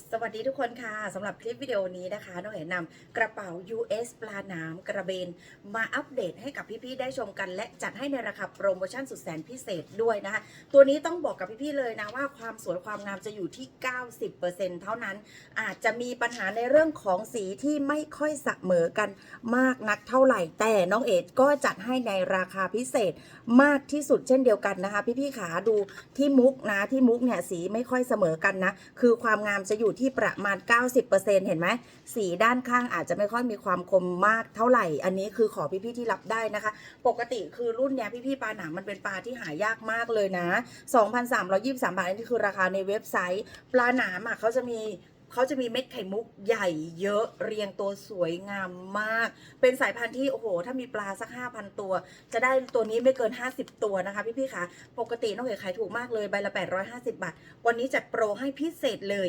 สวัสดีทุกคนค่ะสำหรับคลิปวิดีโอนี้นะคะน้องเอ๋นำกระเป๋า US ปลาหนามกระเบน มาอัปเดตให้กับพี่ๆได้ชมกัน และจัดให้ในราคาโปรโมชั่นสุดแสนพิเศษด้วยนะคะ ตัวนี้ต้องบอกกับพี่ๆเลยนะว่าความสวยความงามจะอยู่ที่ 90%เท่านั้น อาจจะมีปัญหาในเรื่องของสีที่ไม่ค่อยเสมอกันมากนักเท่าไหร่ แต่น้องเอ๋ก็จัดให้ในราคาพิเศษมากที่สุดเช่นเดียวกันนะคะ พี่ๆขาดูที่มุกนะที่มุกเนี่ยสีไม่ค่อยเสมอกันนะคือความงามจะอยู่ที่ประมาณ 90%เห็นไหมสีด้านข้างอาจจะไม่ค่อยมีความคมมากเท่าไหร่ อันนี้คือขอพี่ๆที่รับได้นะคะ ปกติคือรุ่นเนี้ยพี่ๆปลาหนามมันเป็นปลาที่หายากมากเลยนะ 2,323 บาทนนี้คือราคาในเว็บไซต์ ปลาหนามอะเขาจะมี เขาจะมีเม็ดไข่มุกใหญ่เยอะเรียงตัวสวยงามมาก เป็นสายพันธุ์ที่โอ้โห ถ้ามีปลาสัก 5,000 ตัว จะได้ตัวนี้ไม่เกิน 50 ตัวนะคะ พี่ๆคะปกติน้องเอ๋ขายถูกมากเลยใบละ 850 บาท วันนี้จัดโปรให้พิเศษเลย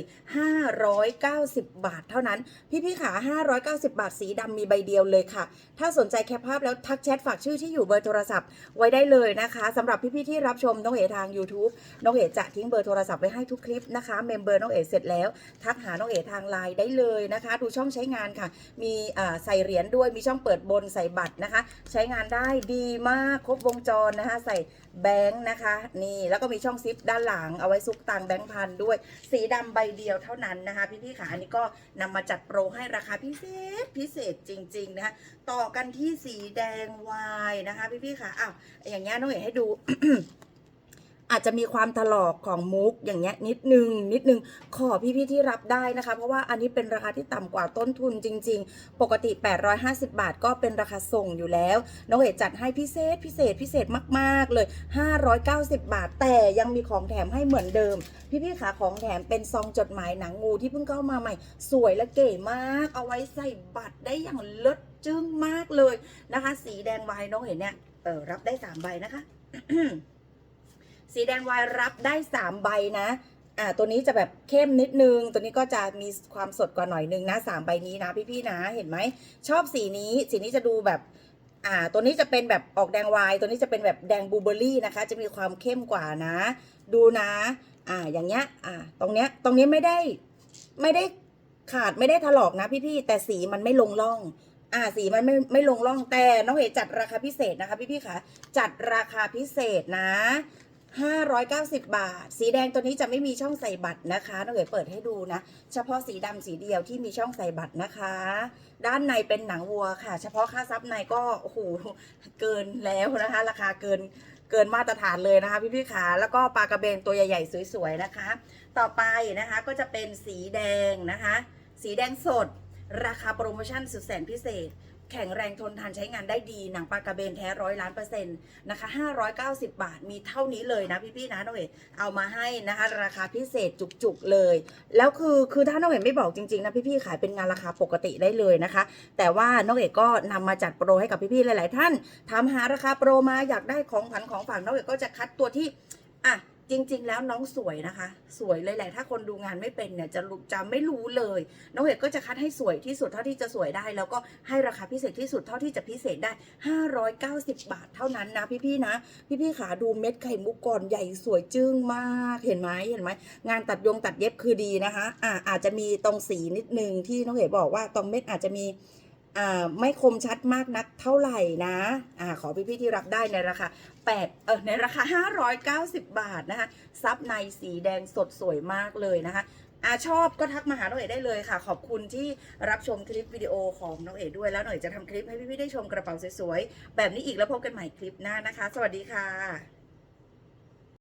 590 บาทเท่านั้น พี่ๆขา590 บาทสีดำมีใบเดียวเลยค่ะ ถ้าสนใจแคปภาพแล้วทักแชทฝากชื่อที่อยู่เบอร์โทรศัพท์ไว้ได้เลยนะคะสำหรับพี่ๆที่รับชมน้องเอ๋ทาง YouTube น้องเอ๋จะทิ้งเบอร์โทรศัพท์ไว้ให้ทุกคลิปนะคะเมมเบอร์น้องเอ๋เสร็จแล้วทักหาน้องเอ๋ทางไลน์ได้เลยนะคะ ดูช่องใช้งานค่ะ มีใส่เหรียญด้วยมีช่องเปิดบนใส่บัตรนะคะ ใช้งานได้ดีมากครบวงจรนะคะ ใส่แบงค์นะคะ นี่แล้วก็มีช่องซิปด้านหลังเอาไว้ซุกตังแบงค์พันด้วย สีดำใบเดียวเท่านั้นนะคะ พี่ๆขาอันนี้ก็นำมาจัดโปรให้ราคาพิเศษพิเศษจริง ๆ นะคะต่อกันที่สีแดงวายนะคะ พี่ๆขาอ้าวอย่างเงี้ยน้องเอ๋ให้ดู อาจจะมีความถลอกของมุกอย่างเงี้ยนิดนึงนิดนึงขอพี่ๆที่รับได้นะคะ เพราะว่าอันนี้เป็นราคาที่ต่ำกว่าต้นทุนจริง ๆ ปกติ 850 บาท ก็เป็นราคาส่งอยู่แล้ว น้องเอ๋จัดให้พิเศษพิเศษพิเศษมากๆเลย 590 บาท แต่ยังมีของแถมให้เหมือนเดิม พี่ๆขาของแถมเป็นซองจดหมายหนังงูที่เพิ่งเข้ามาใหม่ สวยและเก๋มาก เอาไว้ใส่บัตรได้อย่างเลิศจึ้งมากเลยนะคะ สีแดงวายน้องเห็นเนี่ยเออรับได้สามใบนะคะ สีแดงวายรับได้ 3 ใบนะ อ่า ตัวนี้จะแบบเข้มนิดนึง ตัวนี้ก็จะมีความสดกว่าหน่อยนึงนะสามใบนี้นะพี่ๆนะ เห็นไหม ชอบสีนี้ สีนี้จะดูแบบ อ่า ตัวนี้จะเป็นแบบออกแดงวาย ตัวนี้จะเป็นแบบแดงบลูเบอร์รี่นะคะ จะมีความเข้มกว่านะ ดูนะ อ่า อย่างเงี้ย อ่า ตรงเนี้ย ตรงนี้ไม่ได้ ไม่ได้ขาดไม่ได้ถลอกนะพี่ๆ แต่สีมันไม่ลงร่องอ่าสีมันไม่ไม่ลงร่องแต่น้องเอ๋จัดราคาพิเศษนะคะพี่ๆค่ะจัดราคาพิเศษนะ 590 บาท สีแดงตัวนี้จะไม่มีช่องใส่บัตรนะคะน้องเอ๋เปิดให้ดูนะ เฉพาะสีดำสีเดียวที่มีช่องใส่บัตรนะคะ ด้านในเป็นหนังวัวค่ะ เฉพาะค่าซับในก็โอ้โหเกินแล้วนะคะ ราคาเกินเกินมาตรฐานเลยนะคะพี่พี่ขาแล้วก็ปลากระเบนตัวใหญ่ๆสวยๆนะคะ ต่อไปนะคะก็จะเป็นสีแดงนะคะ สีแดงสด ราคาโปรโมชั่นสุดแสนพิเศษ แข็งแรงทนทานใช้งานได้ดี หนังปลากระเบนแท้ร้อยล้านเปอร์เซ็นต์นะคะ590 บาทมีเท่านี้เลยนะพี่ๆนะน้องเอ๋เอามาให้นะคะราคาพิเศษจุกๆเลย แล้วคือคือถ้าน้องเอ๋ไม่บอกจริงๆนะพี่ๆขายเป็นงานราคาปกติได้เลยนะคะ แต่ว่าน้องเอกก็นำมาจัดโปรให้กับพี่ๆหลาย ๆ ท่านถามหาราคาโปรมาอยากได้ของขวัญของฝากน้องเอกก็จะคัดตัวที่อะ จริง ๆ แล้วน้องสวยนะคะ สวยเลยแหละถ้าคนดูงานไม่เป็นเนี่ยจะรูจะไม่รู้เลย น้องเอกก็จะคัดให้สวยที่สุดเท่าที่จะสวยได้ แล้วก็ให้ราคาพิเศษที่สุดเท่าที่จะพิเศษได้ 590 บาทเท่านั้นนะพี่ๆนะ พี่ๆขาดูเม็ดไข่มุกก่อนใหญ่สวยจึ้งมากเห็นไหมเห็นไหมงานตัดยงตัดเย็บคือดีนะคะ อ่าอาจจะมีตรงสีนิดนึงที่น้องเอกบอกว่าตรงเม็ดอาจจะมี ไม่คมชัดมากนักเท่าไหร่นะอ่าขอพี่ๆที่รับได้ในราคา8เออในราคา 590 บาทนะคะ ซับในสีแดงสดสวยมากเลยนะคะอาชอบก็ทักมาหาน้องเอ๋ได้เลยค่ะ ขอบคุณที่รับชมคลิปวิดีโอของน้องเอ๋ด้วยแล้วหน่อยจะทำคลิปให้พี่ๆได้ชมกระเป๋าสวยๆแบบนี้อีกแล้วพบกันใหม่คลิปหน้านะคะ สวัสดีค่ะ